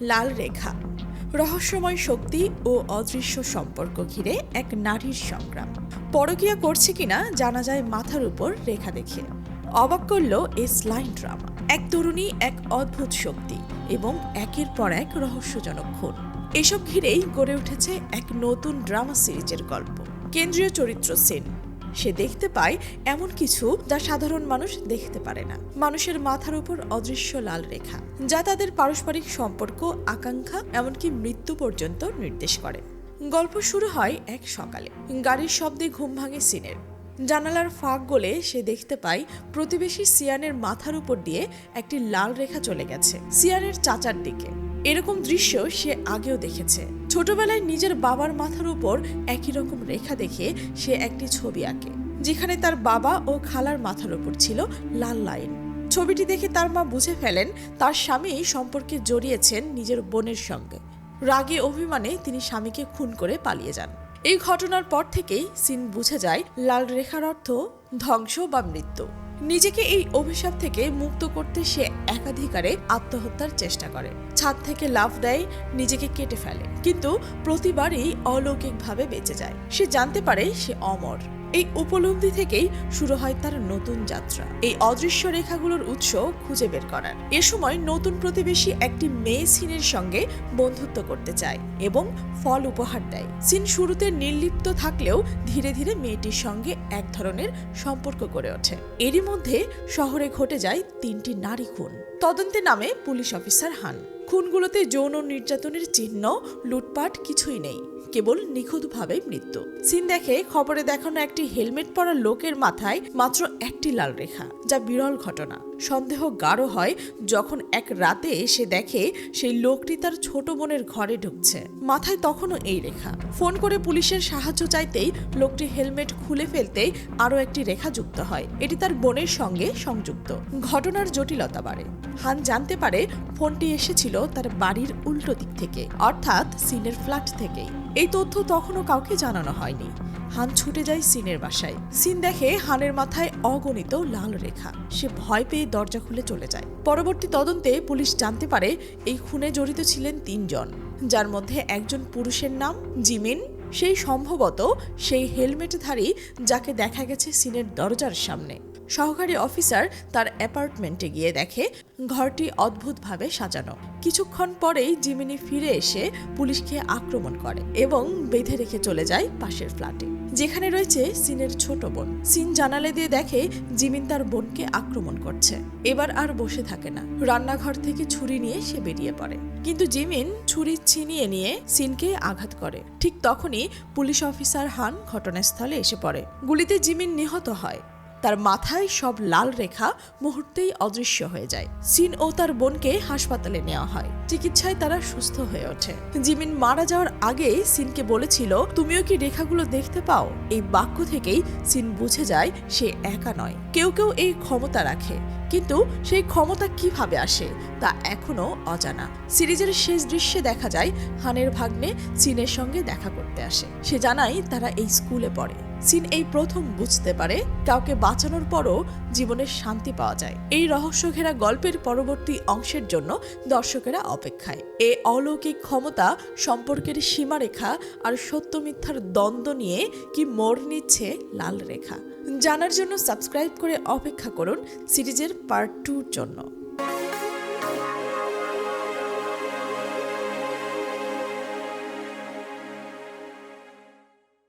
লাল রেখা। রহস্যময় শক্তি ও অদৃশ্য সম্পর্ক ঘিরে এক নারীর সংগ্রাম। পরকীয়া করছে কিনা জানা যায় মাথার উপর রেখা দেখে। অবাক করল এই স্লাইন ড্রামা। এক তরুণী, এক অদ্ভুত শক্তি এবং একের পর এক রহস্যজনক খুন। এসব ঘিরেই গড়ে উঠেছে এক নতুন ড্রামা সিরিজের গল্প। কেন্দ্রীয় চরিত্র সেন। সে দেখতে পায় এমন কিছু যা সাধারণ মানুষ দেখতে পারে না। মানুষের মাথার উপর অদৃশ্য লাল রেখা, যা তাদের পারস্পরিক সম্পর্ক, আকাঙ্ক্ষা, এমনকি মৃত্যু পর্যন্ত নির্দেশ করে। গল্প শুরু হয় এক সকালে। গাড়ির শব্দে ঘুম ভাঙে সিনের। জানালার ফাঁক গলে সে দেখতে পায় প্রতিবেশী সিয়ানের মাথার উপর দিয়ে একটি লাল রেখা চলে গেছে। সিয়ানের চাচার দিকে। এরকম দৃশ্য সে আগেও দেখেছে। ছোটবেলায় নিজের বাবার মাথার উপর একই রকম রেখা দেখে সে একটি ছবি আঁকে, যেখানে তার বাবা ও খালার মাথার উপর ছিল লাল লাইন। ছবিটি দেখে তার মা বুঝে ফেলেন, তার স্বামী সম্পর্কে জড়িয়েছেন নিজের বোনের সঙ্গে। রাগে অভিমানে তিনি স্বামীকে খুন করে পালিয়ে যান। এই ঘটনার পর থেকেই সিন বুঝে যায়, লাল রেখার অর্থ ধ্বংস বা মৃত্যু। নিজেকে এই অভিশাপ থেকে মুক্ত করতে সে একাধিকারে আত্মহত্যার চেষ্টা করে। ছাদ থেকে লাফ দেয়, নিজেকে কেটে ফেলে। কিন্তু প্রতিবারই অলৌকিকভাবে বেঁচে যায়। সে জানতে পারে সে অমর। এই উপলব্ধি থেকেই শুরু হয় তার নতুন যাত্রা। এই অদৃশ্য রেখাগুলোর উৎস খুঁজে বের করার। এ সময় নতুন প্রতিবেশী একটি মেয়ে সিনের সঙ্গে বন্ধুত্ব করতে চায় এবং ফল উপহার দেয়। সিন শুরুতে নির্লিপ্ত থাকলেও ধীরে ধীরে মেয়েটির সঙ্গে এক ধরনের সম্পর্ক গড়ে ওঠে। এরই মধ্যে শহরে ঘটে যায় তিনটি নারী খুন। তদন্তে নামে পুলিশ অফিসার হান। খুনগুলোতে যৌন নির্যাতনের চিহ্ন, লুটপাট কিছুই নেই, কেবল নিখুঁতভাবে মৃত্যু। সিন দেখে খবরে দেখানো একটি হেলমেট পরা লোকের মাথায় মাত্র একটি লাল রেখা, যা বিরল ঘটনা। সন্দেহ গাঢ় হয় যখন এক রাতে সে দেখে সেই লোকটি তার ছোট বোনের ঘরে ঢুকছে। মাথায় তখনও এই রেখা। ফোন করে পুলিশের সাহায্য চাইতেই লোকটি হেলমেট খুলে ফেলতেই আরও একটি রেখা যুক্ত হয়। এটি তার বোনের সঙ্গে সংযুক্ত। ঘটনার জটিলতা বাড়ে। হান জানতে পারে ফোনটি এসেছিল তার বাড়ির উল্টো দিক থেকে, অর্থাৎ সিনের ফ্ল্যাট থেকেই। এই তথ্য তখনও কাউকে জানানো হয়নি। হান ছুটে যায় সিনের বাসায়। সিন দেখে হানের মাথায় অগণিত লাল রেখা। সে ভয় পেয়ে দরজা খুলে চলে যায়। পরবর্তী তদন্তে পুলিশ জানতে পারে এই খুনে জড়িত ছিলেন তিনজন, যার মধ্যে একজন পুরুষের নাম জিমিন। সেই সম্ভবত সেই হেলমেটধারী যাকে দেখা গেছে সিনের দরজার সামনে। সহকারী অফিসার তার অ্যাপার্টমেন্টে গিয়ে দেখে ঘরটি অদ্ভুতভাবে সাজানো। কিছুক্ষণ পরেই জিমিনি ফিরে এসে পুলিশকে আক্রমণ করে এবং বেঁধে রেখে চলে যায় পাশের ফ্ল্যাটে। যেখানে রয়েছে সিনের ছোট বোন। সিন জানালে দিয়ে দেখে জিমিন তার বোনকে আক্রমণ করছে। এবার আর বসে থাকে না। রান্নাঘর থেকে ছুরি নিয়ে সে বেরিয়ে পড়ে। কিন্তু জিমিন ছুরি ছিনিয়ে নিয়ে সিনকে আঘাত করে। ঠিক তখনই পুলিশ অফিসার হান ঘটনাস্থলে এসে পড়ে। গুলিতে জিমিন নিহত হয়। তার মাথায় সব লাল রেখা মুহূর্তেই অদৃশ্য হয়ে যায়। সিন ও তার বোনকে হাসপাতালে নেওয়া হয়। চিকিৎসায় তারা সুস্থ হয়ে ওঠে। জিমিন মারা যাওয়ার আগে সিনকে বলেছিল, তুমিও কি রেখাগুলো দেখতে পাও? এই বাক্য থেকেই সিন বুঝে যায়, সে একা নয়। কেউ কেউ এই ক্ষমতা রাখে। কিন্তু সেই ক্ষমতা কীভাবে আসে তা এখনও অজানা। সিরিজের শেষ দৃশ্যে দেখা যায়, হানের ভাগ্নে সিনের সঙ্গে দেখা করতে আসে। সে জানায় তারা এই স্কুলে পড়ে। সিন এই প্রথম বুঝতে পারে, কাউকে বাঁচানোর পরও জীবনের শান্তি পাওয়া যায়। এই রহস্য ঘেরা গল্পের পরবর্তী অংশের জন্য দর্শকেরা অপেক্ষায়। এ অলৌকিক ক্ষমতা, সম্পর্কের সীমারেখা আর সত্য মিথ্যার দ্বন্দ্ব নিয়ে কি মোড় নিচ্ছে লাল রেখা? জানার জন্য সাবস্ক্রাইব করে অপেক্ষা করুন সিরিজের পার্ট টুর জন্য।